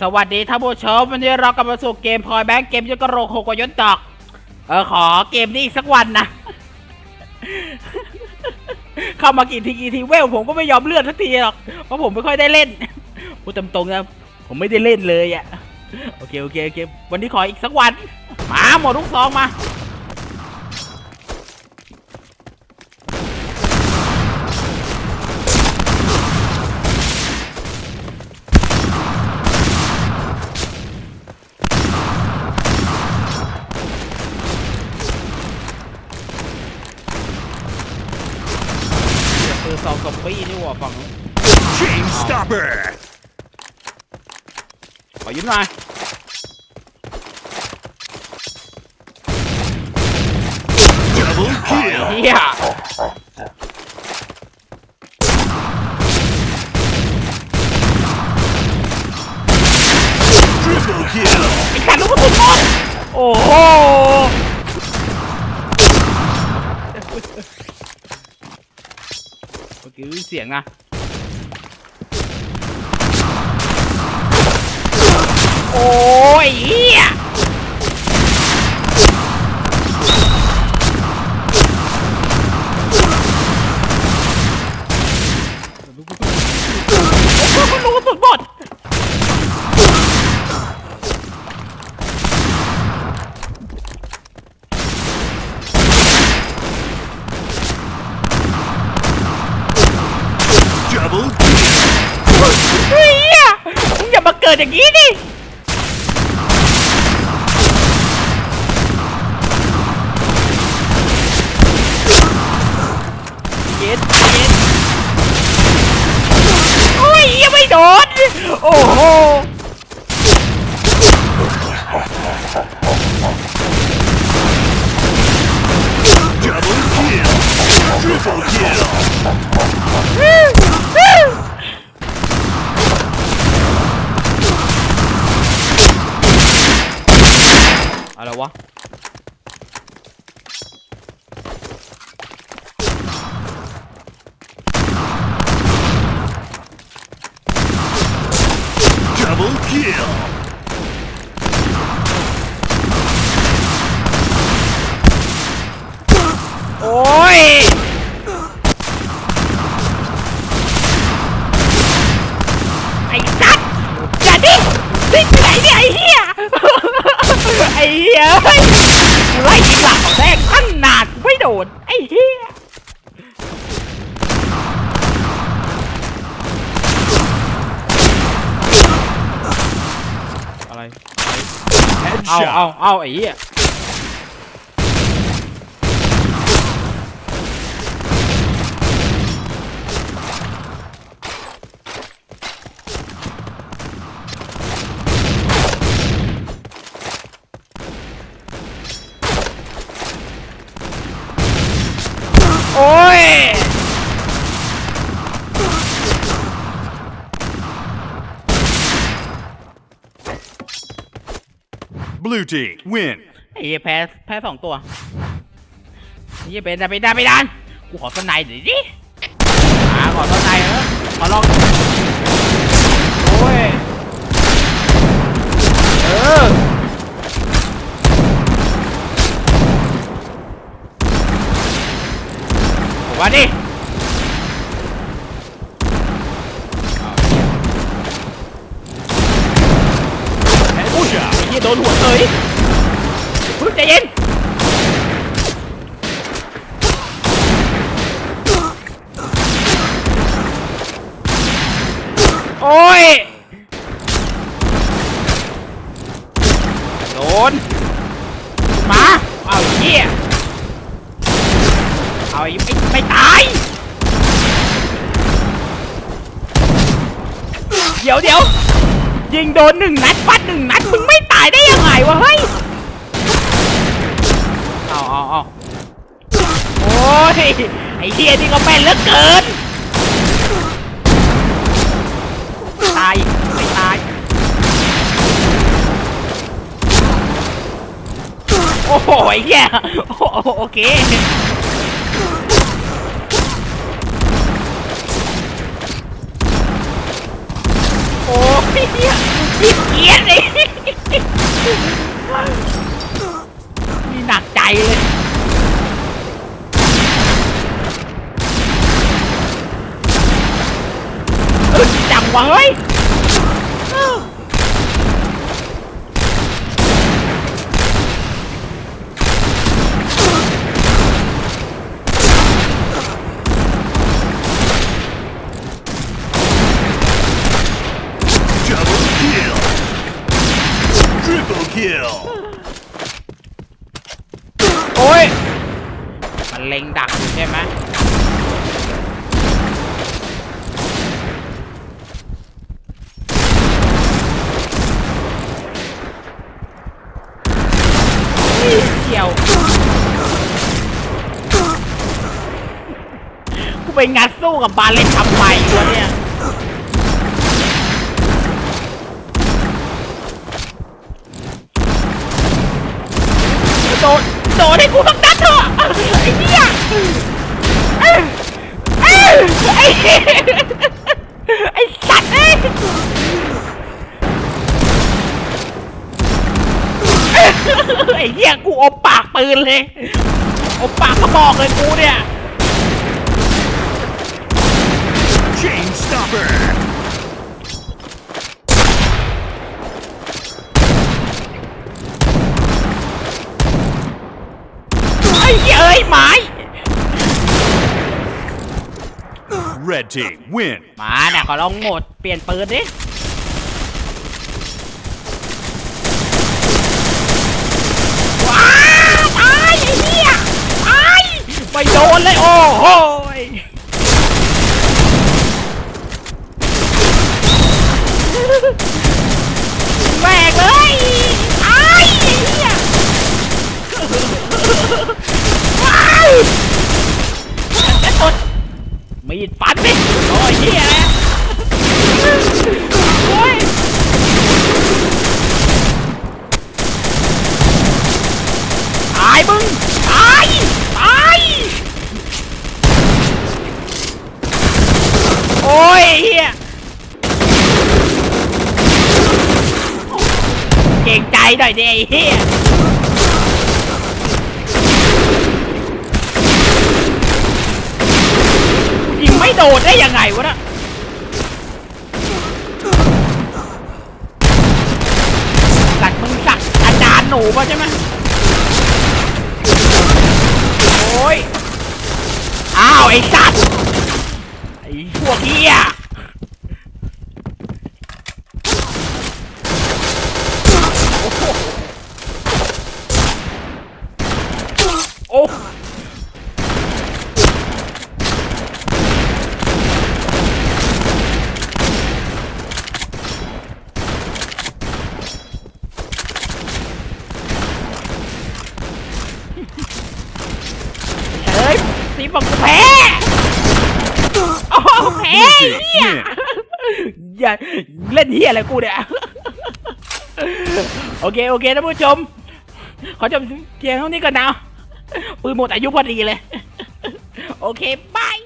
สวัสดีท่านผู้ชมวันนี้เรากลับมาสู่เกมพอยแบงค์เกมยุกโรกหกกยนตอก เออขอเกมนี้อีกสักวันนะ เข้ามากี่ทีกี่ทีเวลผมก็ไม่ยอมเลื่อนสักทีหรอกเพราะผมไม่ค่อยได้เล่นพูดตรงๆนะผมไม่ได้เล่นเลยอะโอเคโอเคโอเค วันนี้ขออีกสักวัน มาหมดลูกซองมา ปืนซองซอมบี้นี่หว่าฝั่งนู้น Chain Stopper! ขอยืมหน่อย Double kill! เฮีย Triple kill! ไอ้ขันลูกกระสุนหมดโอ้โห อื้อเสียงอะโอ้ยเฮีย โอ้โหลูกกระสุนหมด Double kill! เฮียมึงอย่ามาเกิดอย่างนี้ดิ เย็ดเย็ดโอ้ยยังไม่โดน โอ้โห Double kill! Triple kill! อะไร วะ Double kill! โอ้ยไอ้สัตว์อย่าดิดิไปไหนเนี่ยไอ้เหี้ย ไอ้ เหี้ยเฮ้ยกูไล่ยิงหลังแม่งตั้งนานไม่โดนไอ้เหี้ยอะไร เอา Headshot! เอาเอาไอ้เหี้ย โอ้ย Blue team win! ไอ้เหี้ยแพ้แพ้สองตัวไอ้เหี้ยเป็นดาเป็นดาเป็นดานกูขอสไนด์หน่อยดิอ่าขอสไนด์เออขอลองโอ้ยเออผมว่าดิ ใจเย็นโอ้ยโดนมาเอาเหี้ยเอาไอ้ไม่ไม่ตาย เดี๋ยวเดี๋ยวยิงโดนหนึ่งนัดฟัดหนึ่งนัดมึงไม่ตายได้ยังไงวะเฮ้ย เอาเอาเอาโอ้ ยไอ้เฮียที่เขาแม่นเหลือเกิน ตาย ไม่ตาย โอ้โหไอ้เหี้ยโอ้โหโอเค โอ้ยเหี้ย พี่เกียดเลยนี่หนักใจเลยเออจัง วะเฮ้ย Double kill. Triple kill. โอ้ยมันเล็งดักอยู่ใช่ไหมเกี่ยว กูไป งัดสู้กับบาเลนทำไมวะเนี่ยโดนโดนให้กูต้องนัดเถอะไอ้เหี้ยเอ้ยเอ้ยไอ้ไอ้สัตว์เอ้ยไอ้เหี้ยกูอบปากปืนเลยอบปากกระบอกเลยกูเนี่ย Chain stopper. ไอ้เหี้ยเอ้ยไม้ Red team win. มาเนี่ยขอลองโหมดเปลี่ยนปืนดิ ว้าตายไอ้เหี้ยตายไม่โดนเลย โอ้โหยแบกเลยตายไอ้เหี้ยว้ายจะตด มีดฟันดิโอ้ยเฮียแล้วโอ้ยตายมึง ตาย ตาย โอ้ยเฮียเก่งใจหน่อยดิไอ้เฮียยิงไม่โดนได้ยังไงวะน่ะสักมึงสักอาจารย์หนูป่ะใช่ไหมโอ้ย อ้าว ไอ้สัตว์ไอ้พวกเหี้ยโอ้โหโอ้ เฮ้ยสี บอกกูแพ้โอ้เฮียอย่าเล่นเฮียอะไรกูเนี่ย โอเค โอเคท่านผู้ชม ขอจบเพียงเท่านี้ก่อนนะ ปืนหมดอายุพอดีเลย โอเคบาย